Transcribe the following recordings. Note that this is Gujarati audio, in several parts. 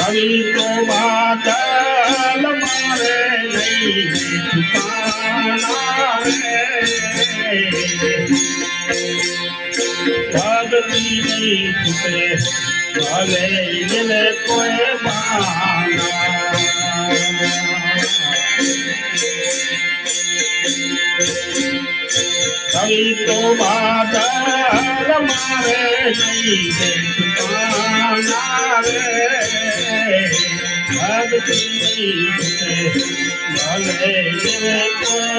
રવિ તો બાદલ મારે નહીં ભગતી નહીં છૂટે ભલે એને કોઈ કવિ તો બાદલ મારે નહીં છુપાના રે ભલે કોઈ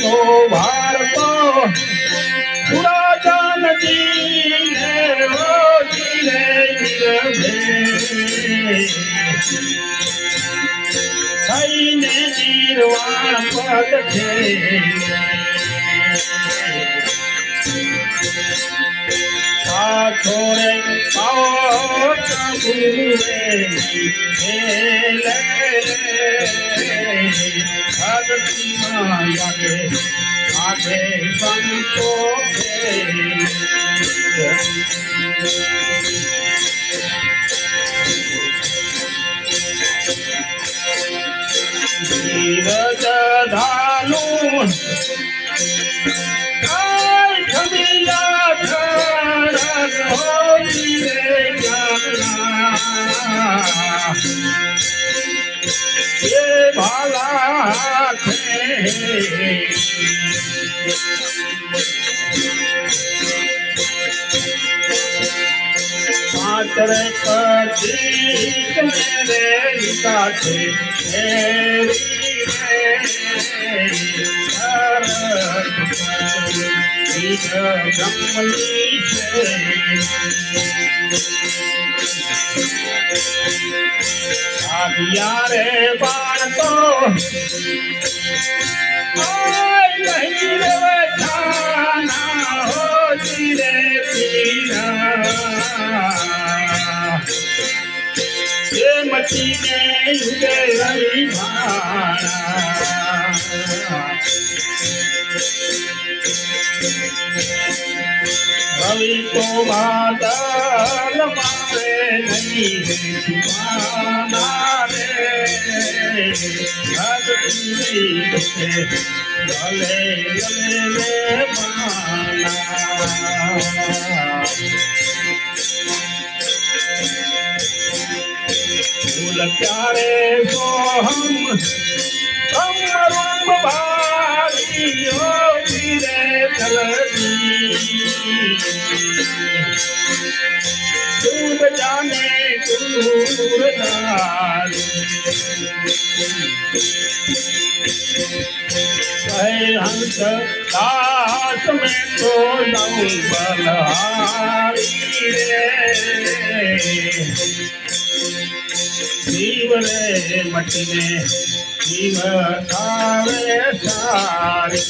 નો ભારતો પુરા જાનકી ને રોજી રે થઈને નિર્વાણ પદ છે પાછોરે પાઓ પ્રભુએ હેલે ભક્તિ માયાગે આગે સંતો પાત્ર પતિ મેરે સાથે મેરી રે યુગે રવિ ભાણા રવિ તો માતા મારે નહીં માના સોહમ અમરુમ ભારી ઓ ધીરે જલદી ડૂબ જાને દૂર કહે હંસ દાસ મેં તો மட்டுமே சிவ காவே சாரி